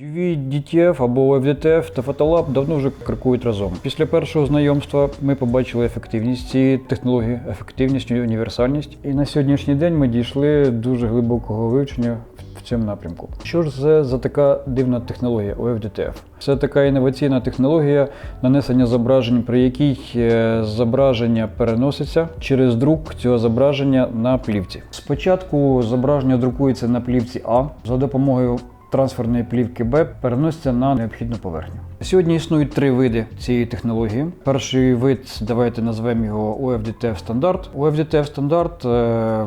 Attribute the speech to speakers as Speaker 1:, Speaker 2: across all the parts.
Speaker 1: UV, DTF або FDTF та Photolab давно вже крокують разом. Після першого знайомства ми побачили ефективність цієї технології, ефективність і універсальність. І на сьогоднішній день ми дійшли дуже глибокого вивчення в- цьому напрямку. Що ж це за така дивна технологія OFDTF? Це така інноваційна технологія нанесення зображень, при якій е, зображення переноситься через друк цього зображення на плівці. Спочатку зображення друкується на плівці А за допомогою трансферної плівки Б переноситься на необхідну поверхню. Сьогодні існують три види цієї технології. Перший вид, давайте назвемо його OFDTF стандарт. OFDTF стандарт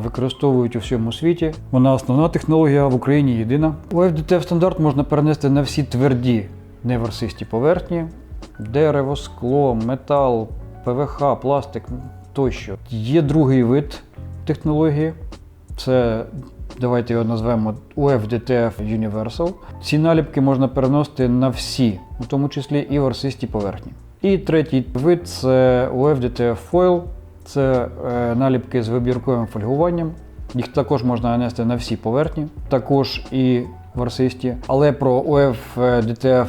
Speaker 1: використовують у всьому світі. Вона основна технологія в Україні єдина. OFDTF стандарт можна перенести на всі тверді неверсисті поверхні: дерево, скло, метал, ПВХ, пластик тощо. Є другий вид технології. Це давайте його назвемо UFDTF Universal. Ці наліпки можна переносити на всі, у тому числі і ворсисті поверхні. І третій вид це UFDTF Foil. Це е, наліпки з вибірковим фольгуванням. Їх також можна нанести на всі поверхні, також і ворсисті. Але про UFDTF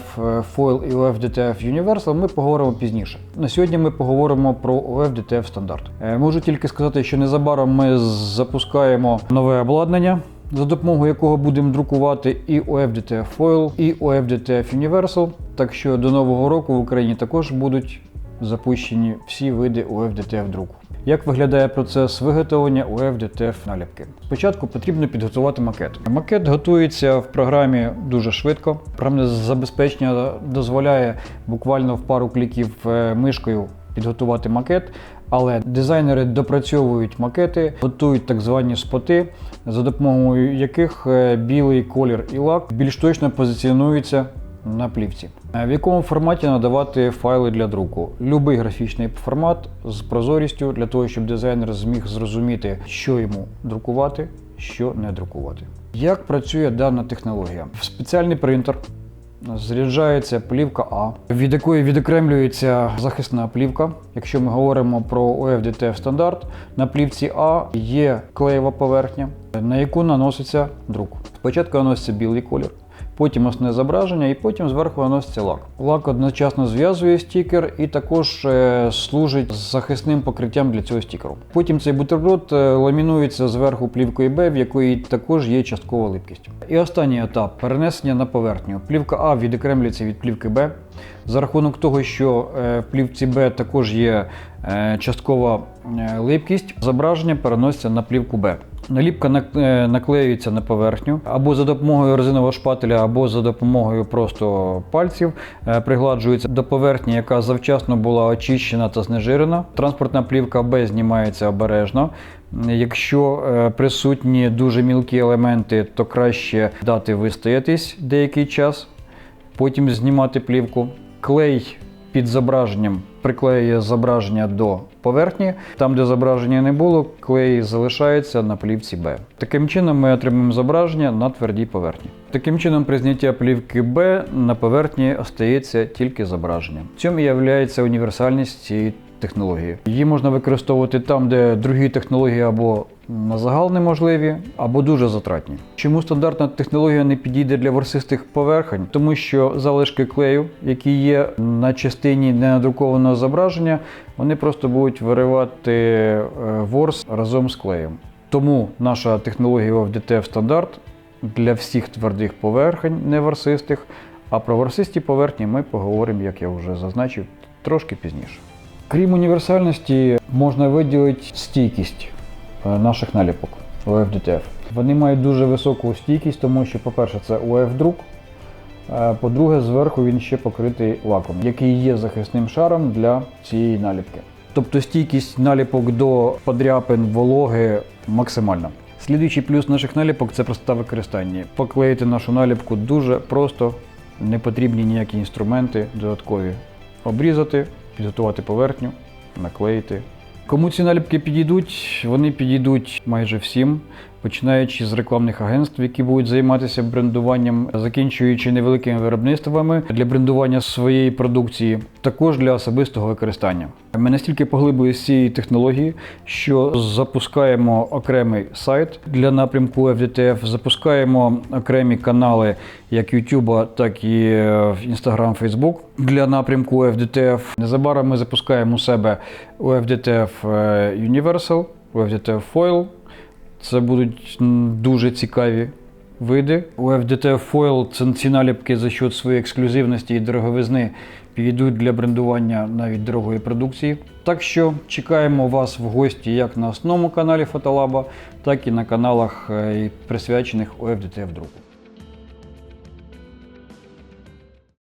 Speaker 1: Foil і UFDTF Universal ми поговоримо пізніше. На сьогодні ми поговоримо про UFDTF стандарт. Е, Можу тільки сказати, що незабаром ми запускаємо нове обладнання. За допомогою якого будемо друкувати і OFDTF Foil, і OFDTF Universal. Так що до нового року в Україні також будуть запущені всі види UFDTF друку. Як виглядає процес виготовлення UFDTF наліпки? Спочатку потрібно підготувати макет. Макет готується в програмі дуже швидко. Програмне забезпечення дозволяє буквально в пару кліків е, мишкою підготувати макет. Але дизайнери допрацьовують макети, готують так звані споти, за допомогою яких е, білий колір і лак більш точно позиціонуються на плівці. Е, В якому форматі надавати файли для друку? Любий графічний формат з прозорістю для того, щоб дизайнер зміг зрозуміти, що йому друкувати, що не друкувати. Як працює дана технологія? В спеціальний принтер Заряджається плівка А, від якої відокремлюється захисна плівка. Якщо ми говоримо про OFDTF стандарт, на плівці А є клеєва поверхня, на яку наноситься друк. Спочатку наноситься білий колір, потім основне зображення і потім зверху наноситься лак. Лак одночасно зв'язує стікер і також е, служить захисним покриттям для цього стікеру. Потім цей бутерброд е, ламінується зверху плівкою Б, в якої також є часткова липкість. І останній етап перенесення на поверхню. Плівка А відокремлюється від плівки Б. За рахунок того, що е, в плівці Б також є часткова липкість, зображення переноситься на плівку Б. Наліпка е, наклеюється на поверхню або за допомогою резинового шпателя, або за допомогою просто пальців, е, пригладжується до поверхні, яка завчасно була очищена та знежирена. Транспортна плівка Б знімається обережно. Якщо е, присутні дуже мілкі елементи, то краще дати вистоятись деякий час, потім знімати плівку. Клей під зображенням приклеює зображення до поверхні. Там, де зображення не було, клей залишається на плівці Б. Таким чином ми отримуємо зображення на твердій поверхні. Таким чином, при знятті плівки Б на поверхні остається тільки зображення. В цьому є універсальність цієї технології. Її можна використовувати там, де другі технології або на загал неможливі, або дуже затратні. Чому стандартна технологія не підійде для ворсистих поверхень? Тому що залишки клею, які є на частині ненадрукованого зображення, вони просто будуть виривати е, ворс разом з клеєм. Тому наша технологія OFDTF стандарт для всіх твердих поверхень неворсистих, а про ворсисті поверхні ми поговоримо, як я вже зазначив, трошки пізніше. Крім універсальності, можна виділити стійкість наших наліпок OFDTF. Вони мають дуже високу стійкість, тому що, по-перше, це UF-друк. е, По-друге, зверху він ще покритий лаком, який є захисним шаром для цієї наліпки. Тобто стійкість наліпок до подряпин, вологи максимальна. Слідуючий плюс наших наліпок це простота використання. Поклеїти нашу наліпку дуже просто, не потрібні ніякі інструменти додаткові. Обрізати, підготувати поверхню, наклеїти. Кому ці наліпки підійдуть, вони підійдуть майже всім. Починаючи з рекламних агентств, які будуть займатися брендуванням, закінчуючи невеликими виробництвами для брендування своєї продукції, також для особистого використання. Ми настільки поглибилися з цієї технології, що запускаємо окремий сайт для напрямку FDTF, запускаємо окремі канали як YouTube, так і е, в Instagram, Facebook для напрямку FDTF. Незабаром ми запускаємо у себе у FDTF е, Universal, у FDTF Foil. Це будуть дуже цікаві види. У FDT Foil це ці наліпки за счет своєї ексклюзивності і дороговизни підійдуть для брендування навіть дорогої продукції. Так що чекаємо вас в гості як на основному каналі Фотолаба, так і на каналах, е, присвячених FDTF друку.